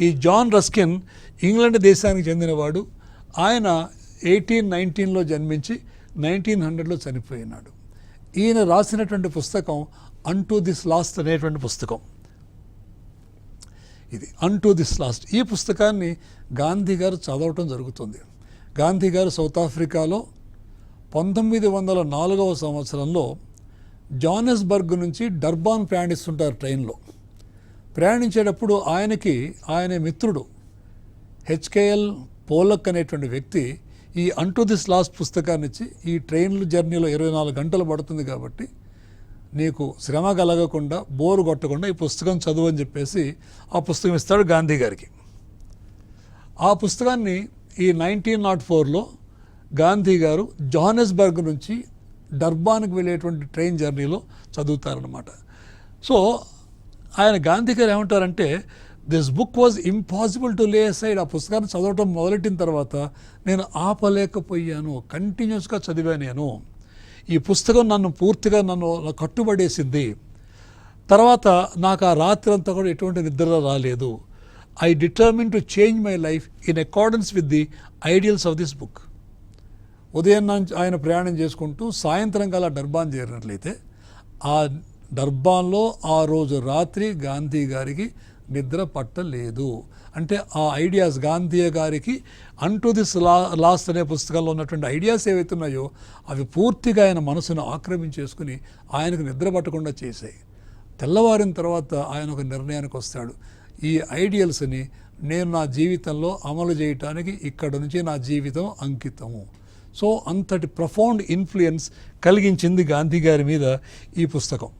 ఈ John Ruskin England దేశానికి చెందినవాడు. ఆయన ఎయిటీన్ నైన్టీన్లో జన్మించి నైన్టీన్ హండ్రెడ్లో చనిపోయినాడు. ఈయన రాసినటువంటి పుస్తకం అంటూ దిస్ లాస్ట్ అనేటువంటి పుస్తకం. ఇది అంటూ దిస్ లాస్ట్ ఈ పుస్తకాన్ని గాంధీ గారు చదవటం జరుగుతుంది. గాంధీ గారు సౌత్ ఆఫ్రికాలో పంతొమ్మిది వందల నాలుగవ సంవత్సరంలో జానస్బర్గ్ నుంచి డర్బాన్ ప్రయాణిస్తుంటారు ట్రైన్లో. ప్రయాణించేటప్పుడు ఆయనకి ఆయన మిత్రుడు. హెచ్కేఎల్ పోలక్ అనేటువంటి వ్యక్తి ఈ అంటూ దిస్ లాస్ట్ పుస్తకాన్ని ఇచ్చి ఈ ట్రైన్ల జర్నీలో ఇరవై నాలుగు గంటలు పడుతుంది కాబట్టి నీకు శ్రమ కలగకుండా బోరు కొట్టకుండా ఈ పుస్తకం చదువు అని చెప్పేసి ఆ పుస్తకం ఇస్తాడు గాంధీ గారికి. ఆ పుస్తకాన్ని ఈ నైన్టీన్ నాట్ ఫోర్లో గాంధీ గారు జోహానెస్బర్గ్ నుంచి డర్బాన్కి వెళ్ళేటువంటి ట్రైన్ జర్నీలో చదువుతారనమాట సో ఆయన గాంధీ గారు ఏమంటారంటే this book was impossible to lay aside ఆ పుస్తకాన్ని చదవటం మొదలెట్టిన తర్వాత నేను ఆపలేకపోయాను కంటిన్యూస్గా చదివాను నేను. ఈ పుస్తకం నన్ను పూర్తిగా నన్ను కట్టుబడేసింది. తర్వాత నాకు ఆ రాత్రి అంతా కూడా ఎటువంటి నిద్ర రాలేదు. I determined to change my life in accordance with the ideals of this book ఉదయం ఆయన ప్రయాణం చేసుకుంటూ సాయంత్రం కల్లా డర్బాన్ చేరినట్లయితే ఆ డర్బాన్లో ఆ రోజు రాత్రి గాంధీ గారికి నిద్ర పట్టలేదు. అంటే ఆ ఐడియాస్ గాంధీ గారికి అంటూ దిస్ లా లాస్ట్ అనే పుస్తకంలో ఉన్నటువంటి ఐడియాస్ ఏవైతే ఉన్నాయో అవి పూర్తిగా ఆయన మనసును ఆక్రమించేసుకుని ఆయనకు నిద్ర పట్టకుండా చేశాయి. తెల్లవారిన తర్వాత ఆయన ఒక నిర్ణయానికి వస్తాడు. ఈ ఐడియల్స్ని నేను నా జీవితంలో అమలు చేయటానికి ఇక్కడ నుంచి నా జీవితం అంకితము. సో అంతటి ప్రఫౌండ్ ఇన్ఫ్లుయెన్స్ కలిగించింది గాంధీ గారి మీద ఈ పుస్తకం.